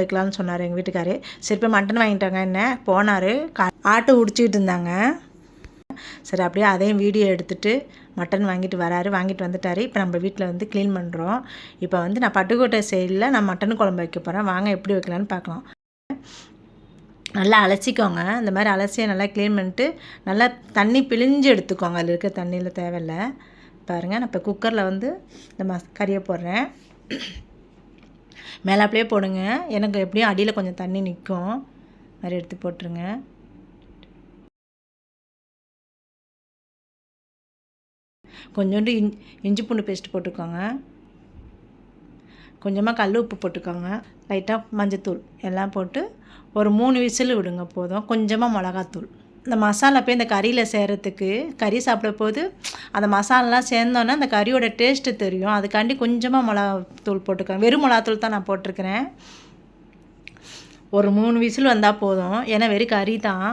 வைக்கலாம்னு சொன்னார் எங்கள் வீட்டுக்காரு. சரி போய் மட்டன் வாங்கிட்டாங்க என்ன? போனார். ஆட்டை உடிச்சிக்கிட்டு இருந்தாங்க. சரி அப்படியே அதையும் வீடியோ எடுத்துட்டு மட்டன் வாங்கிட்டு வராரு. வாங்கிட்டு வந்துட்டார். இப்போ நம்ம வீட்டில் வந்து க்ளீன் பண்ணுறோம் இப்போ வந்து நான் பட்டுக்கோட்டை சைடில் நான் மட்டன் குழம்பு வைக்க போகிறேன் வாங்க எப்படி வைக்கலான்னு பார்க்கலாம். நல்லா அலசிக்கோங்க. இந்த மாதிரி அலசியை நல்லா க்ளீன் பண்ணிட்டு நல்லா தண்ணி பிழிஞ்சு எடுத்துக்கோங்க. அதில் இருக்க தண்ணியில் தேவையில்ல. பாருங்கள் நான் இப்போ குக்கரில் வந்து இந்த மஸ் கறியை போடுறேன். மேலாப்பிலே போடுங்க. எனக்கு எப்படியும் அடியில் கொஞ்சம் தண்ணி நிற்கும் மாதிரி எடுத்து போட்டுருங்க. கொஞ்சோண்டு இஞ் இஞ்சி பூண்டு பேஸ்ட் போட்டுக்கோங்க. கொஞ்சமாக கல் உப்பு போட்டுக்கோங்க. லைட்டாக மஞ்சத்தூள் எல்லாம் போட்டு ஒரு மூணு விசில் விடுங்க போதும். கொஞ்சமாக மிளகாத்தூள். இந்த மசாலா போய் இந்த கறியில் சேர்கிறதுக்கு கறி சாப்பிட போது அந்த மசாலாலாம் சேர்ந்தோன்னே அந்த கறியோட டேஸ்ட்டு தெரியும். அதுக்காண்டி கொஞ்சமாக மிளகாத்தூள் போட்டுக்கோங்க வெறும் மிளகாத்தூள் தான் நான் போட்டிருக்கிறேன். ஒரு மூணு விசில் வந்தால் போதும். ஏன்னா வெறும் கறி தான்.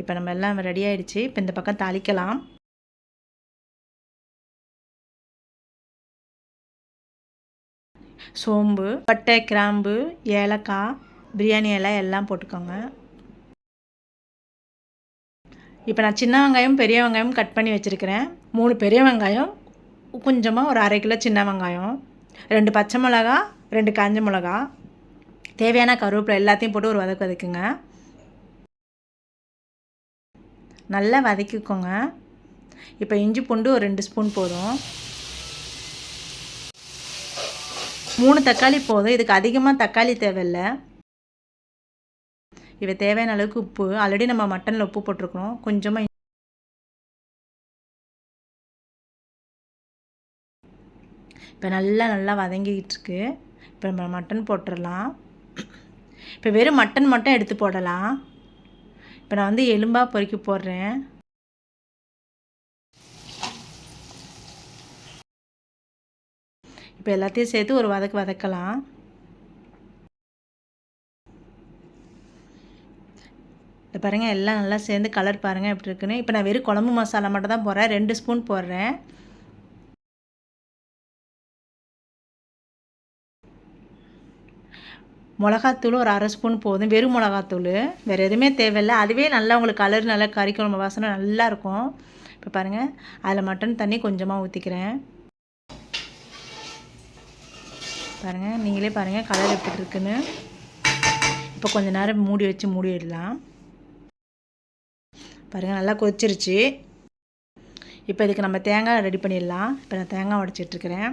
இப்போ நம்ம எல்லாம் ரெடி ஆகிடுச்சு இப்போ இந்த பக்கம் தாளிக்கலாம். சோம்பு பட்டை கிராம்பு ஏலக்காய் பிரியாணி எல்லாம் எல்லாம் போட்டுக்கோங்க. இப்போ நான் சின்ன வெங்காயம் பெரிய வெங்காயம் கட் பண்ணி வச்சுருக்கிறேன். மூணு பெரிய வெங்காயம் கொஞ்சமாக ஒரு அரை கிலோ சின்ன வெங்காயம் ரெண்டு பச்சை மிளகா ரெண்டு காஞ்ச மிளகா. தேவையான கருவேப்பிலை எல்லாத்தையும் போட்டு ஒரு வதக்கு வதக்குங்க. நல்லா வதக்கிக்கோங்க. இப்போ இஞ்சி பூண்டு ஒரு ரெண்டு ஸ்பூன் போதும். மூணு தக்காளி போதும். இதுக்கு அதிகமாக தக்காளி தேவையில்லை. இவை தேவையான அளவுக்கு உப்பு. ஆல்ரெடி நம்ம மட்டனில் உப்பு போட்டிருக்கிறோம். கொஞ்சமாக இப்போ நல்லா நல்லா வதங்கிக்கிட்டு இருக்கு இப்போ நம்ம மட்டன் போட்டுடலாம் இப்போ வெறும் மட்டன் மட்டும் எடுத்து போடலாம். இப்போ நான் வந்து எலும்பாக பொறுக்கி போடுறேன் இப்போ எல்லாத்தையும் சேர்த்து ஒரு வதக்கு வதக்கலாம். இப்போ பாருங்கள் எல்லாம் நல்லா சேர்ந்து கலர் பாருங்கள் எப்படி இருக்குன்னு. இப்போ நான் வெறும் குழம்பு மசாலா மட்டும் தான் போடுறேன். ரெண்டு ஸ்பூன் போடுறேன். மிளகாத்தூள் ஒரு அரை ஸ்பூன் போதும். வெறும் மிளகாத்தூள். வேறு எதுவுமே தேவையில்லை. அதுவே நல்லா உங்களுக்கு கலர் நல்லா கறி குழம்பு வாசனை நல்லா இருக்கும். இப்போ பாருங்கள் அதில் மட்டன் தண்ணி கொஞ்சமாக ஊற்றிக்கிறேன் பாருங்கள் நீங்களே பாருங்கள் கலர் எப்படி இருக்குன்னு. இப்போ கொஞ்சம் நேரம் மூடி வச்சு மூடிடலாம். பாருங்கள் நல்லா கொதிச்சிருச்சு. இப்போ இதுக்கு நம்ம தேங்காய் ரெடி பண்ணிடலாம். இப்போ நான் தேங்காய் உடச்சிட்ருக்கிறேன்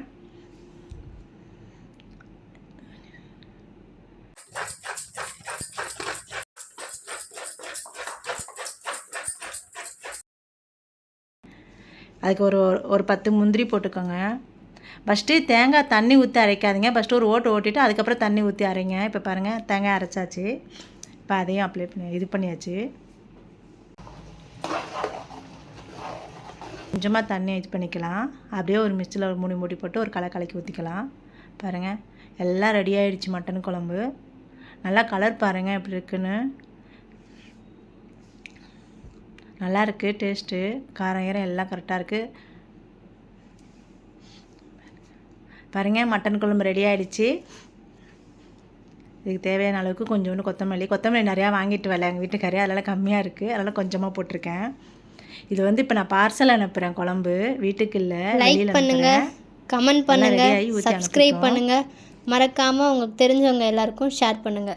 அதுக்கு ஒரு ஒரு பத்து முந்திரி போட்டுக்கோங்க. ஃபஸ்ட்டு தேங்காய் தண்ணி ஊற்றி அரைக்காதீங்க. ஃபஸ்ட்டு ஒரு ஓட்டு ஓட்டிட்டு அதுக்கப்புறம் தண்ணி ஊற்றி அரைங்க. இப்போ பாருங்கள் தேங்காய் அரைச்சாச்சு. இப்போ அதையும் அப்ளை பண்ணி இது பண்ணியாச்சு. கொஞ்சமாக தண்ணி இது பண்ணிக்கலாம். அப்படியே ஒரு மிக்சியில் ஒரு மூடி மூடி போட்டு ஒரு களை கலக்கி ஊற்றிக்கலாம் பாருங்கள் எல்லாம் ரெடி ஆகிடுச்சு மட்டன் குழம்பு. நல்லா கலர் பாருங்கள் எப்படி இருக்குன்னு. நல்லா இருக்குது டேஸ்ட்டு காரம் ஈரம் எல்லாம் கரெக்டாக இருக்குது பாருங்கள் மட்டன் குழம்பு ரெடி ஆகிடுச்சு இதுக்கு தேவையான அளவுக்கு கொஞ்சோண்டு கொத்தமல்லி. கொத்தமல்லி நிறையா வாங்கிட்டு வரல எங்கள் வீட்டுக்காரே அதனால் கம்மியாக இருக்குது அதனால் கொஞ்சமாக போட்டிருக்கேன். இது வந்து இப்போ நான் பார்சல் அனுப்புகிறேன் குழம்பு வீட்டுக்கு இல்லை லைக் பண்ணுங்க கமெண்ட் பண்ணுங்க சப்ஸ்கிரைப். பண்ணுங்க. மறக்காம உங்களுக்கு தெரிஞ்சவங்க எல்லாருக்கும் ஷேர் பண்ணுங்க.